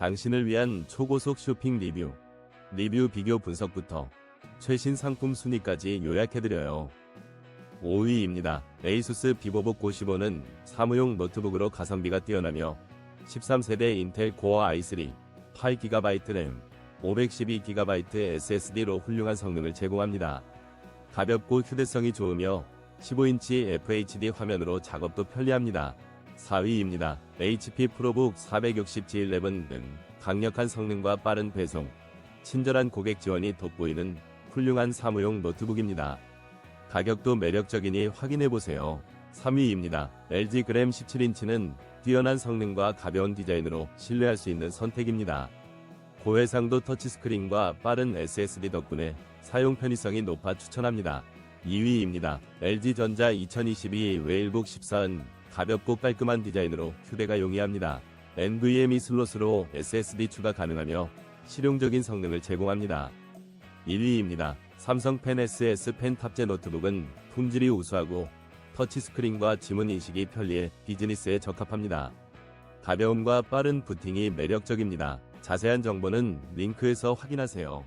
당신을 위한 초고속 쇼핑 리뷰, 리뷰 비교 분석부터 최신 상품 순위까지 요약해드려요. 5위입니다. 에이수스 비보북 55는 사무용 노트북으로 가성비가 뛰어나며 13세대 인텔 코어 i3, 8GB 램, 512GB SSD로 훌륭한 성능을 제공합니다. 가볍고 휴대성이 좋으며 15인치 FHD 화면으로 작업도 편리합니다. 4위입니다. HP 프로북 460G11 등 강력한 성능과 빠른 배송, 친절한 고객 지원이 돋보이는 훌륭한 사무용 노트북입니다. 가격도 매력적이니 확인해보세요. 3위입니다. LG 그램 17인치는 뛰어난 성능과 가벼운 디자인으로 신뢰할 수 있는 선택입니다. 고해상도 터치스크린과 빠른 SSD 덕분에 사용 편의성이 높아 추천합니다. 2위입니다. LG전자 2022 웨일북 14은 가볍고 깔끔한 디자인으로 휴대가 용이합니다. NVMe 슬롯으로 SSD 추가 가능하며 실용적인 성능을 제공합니다. 1위입니다. 삼성 펜 SS 펜 탑재 노트북은 품질이 우수하고 터치스크린과 지문 인식이 편리해 비즈니스에 적합합니다. 가벼움과 빠른 부팅이 매력적입니다. 자세한 정보는 링크에서 확인하세요.